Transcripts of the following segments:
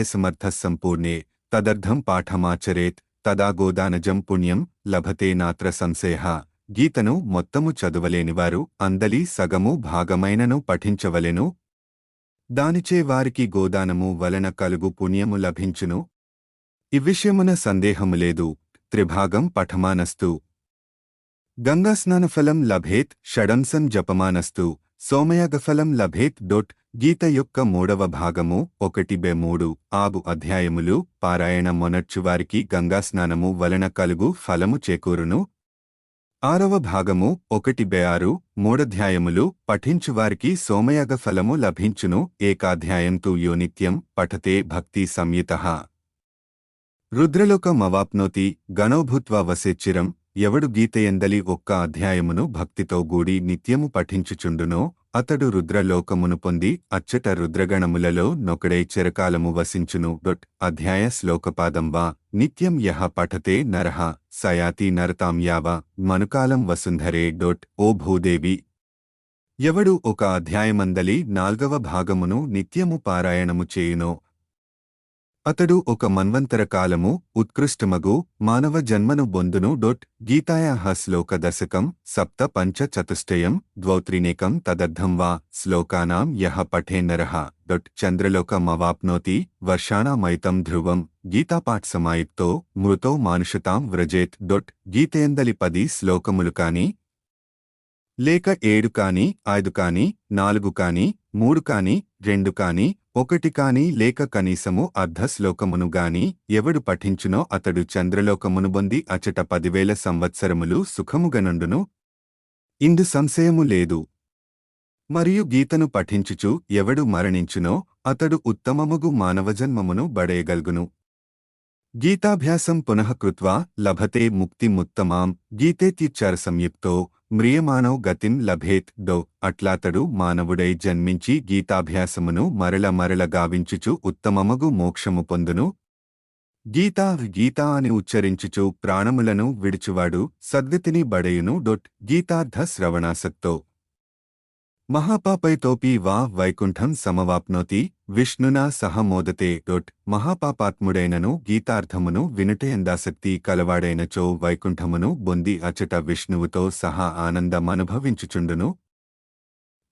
న్యాయసమర్థ సంపూర్ణే తదర్థం పాఠమాచరేత్ తదా గోదానజం పుణ్యం లభతే నాత్ర సంశయ గీతను మొత్తము చదవలేనివారు అందలి సగము భాగమైనను పఠించవలెను దానిచే వారికి గోదానము వలన కలుగు పుణ్యము లభించును ఇవిషయమున సందేహము లేదు త్రిభాగం పఠమానస్తు గంగాస్నానఫలం లభేత్ షడంసం జపమానస్తు సోమయాగఫలం లభేత్ డొట్ గీత యొక్క మూడవ భాగము ఒకటి బె మూడు ఆగు అధ్యాయములు పారాయణ మొనర్చువారికి గంగాస్నానము వలన కలుగు ఫలము చేకూరును. ఆరవ భాగము ఒకటి బె ఆరు మూడధ్యాయములు పఠించువారికి సోమయాగ ఫలము లభించును ఏకాధ్యాయంతు యోనిత్యం పఠతే భక్తి సంయుత. రుద్రలోకమవాప్నోతి గణోభూత్వ వసేచ్చిరం ఎవడు గీతయందలి ఒక్క అధ్యాయమును భక్తితో గూడి నిత్యము పఠించుచుండునో అతడు రుద్రలోకమును పొంది అచ్చట రుద్రగణములలో నొకడై చిరకాలము వసించును. డొట్ అధ్యాయ శ్లోకపాదంబా నిత్యం యహ పఠతే నరహ సయాతి నరతాం యావ మనుకాలం వసుంధరే. డొట్ ఓ భూదేవి. ఎవడు ఒక అధ్యాయమందలి నాల్గవ భాగమును నిత్యము పారాయణము చేయునో అతడు ఒక మన్వంతర కాలము ఉత్కృష్టమగు మానవ జన్మను బొందును డొట్ గీతాయాహ శ్లోక దశకం సప్త పంచ చతుష్టయం ద్వౌత్రినేకం తదర్థం వా శ్లోకానాం యహ పఠేన్నరః డొట్ చంద్రలోకమవాప్నోతి వర్షాణామైతం ధ్రువం గీతాపాఠ్సమాయుక్తో మృతో మానుషతాం వ్రజేత్ డొట్ గీతేందలి పది శ్లోకములు కాని లేక ఏడు కాని ఐదు కాని నాలుగు కాని మూడు కాని రెండు కాని ఒకటి కాని లేక కనీసము అర్ధశ్లోకమును గాని ఎవడు పఠించునో అతడు చంద్రలోకమును బొంది అచట పదివేల సంవత్సరములు సుఖముగనుండును. ఇందు సంశయము లేదు. మరియు గీతను పఠించుచు ఎవడు మరణించునో అతడు ఉత్తమముగు మానవజన్మమును బడేయగల్గును. గీతాభ్యాసం పునఃకృత్వా లభతే ముక్తిముత్తమాం గీతేత్యుచ్చార సంయుక్తో మ్రియమానవ్ గతిం లభేత్ డో అట్లాతడు మానవుడై జన్మించి గీతాభ్యాసమును మరల మరల గావించుచు ఉత్తమమగు మోక్షము పొందును. గీతా గీతా అని ఉచ్చరించుచు ప్రాణములను విడిచువాడు సద్గతిని బడయును డొట్ గీతార్థ శ్రవణాసక్తో. మహాపాపైతోపి వా వైకుంఠం సమవాప్నోతి విష్ణునా సహ మోదతే డొట్ మహాపాపాత్ముడైనను గీతార్థమును వినుటయందాసక్తి కలవాడైనచో వైకుంఠమును బొంది అచట విష్ణువుతో సహా ఆనందమనుభవించుచుండును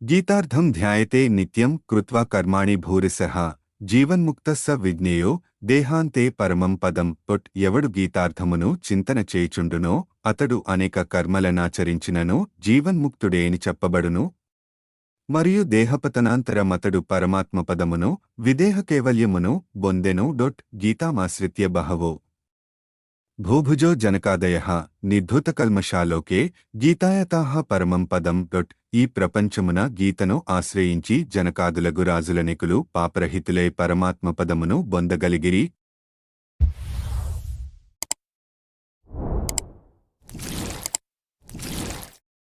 గీతార్థం ధ్యాయతే నిత్యం కృత్వా కర్మాణి భూరిసహ జీవన్ముక్త స విజ్ఞేయో దేహాంతే పరమం పదం పొట్ ఎవడు గీతార్థమును చింతన చేయుచుండునో అతడు అనేక కర్మలనాచరించినను జీవన్ముక్తుడేని చెప్పబడును. మరియు దేహపతనాంతర మథడు పరమాత్మ పరమాత్మపదమును విదేహ కేవల్యమును బొందెను డొట్ గీతామాశ్రిత్య బహవో. భూభుజో జనకాదయ నిర్ధూతకల్మషాలోకే గీతాయతాహ పరమం పదం డొట్ ఈ ప్రపంచమున గీతను ఆశ్రయించి జనకాదులగు రాజులనికులు పాపరహితులై పరమాత్మపదమును బొందగలిగిరి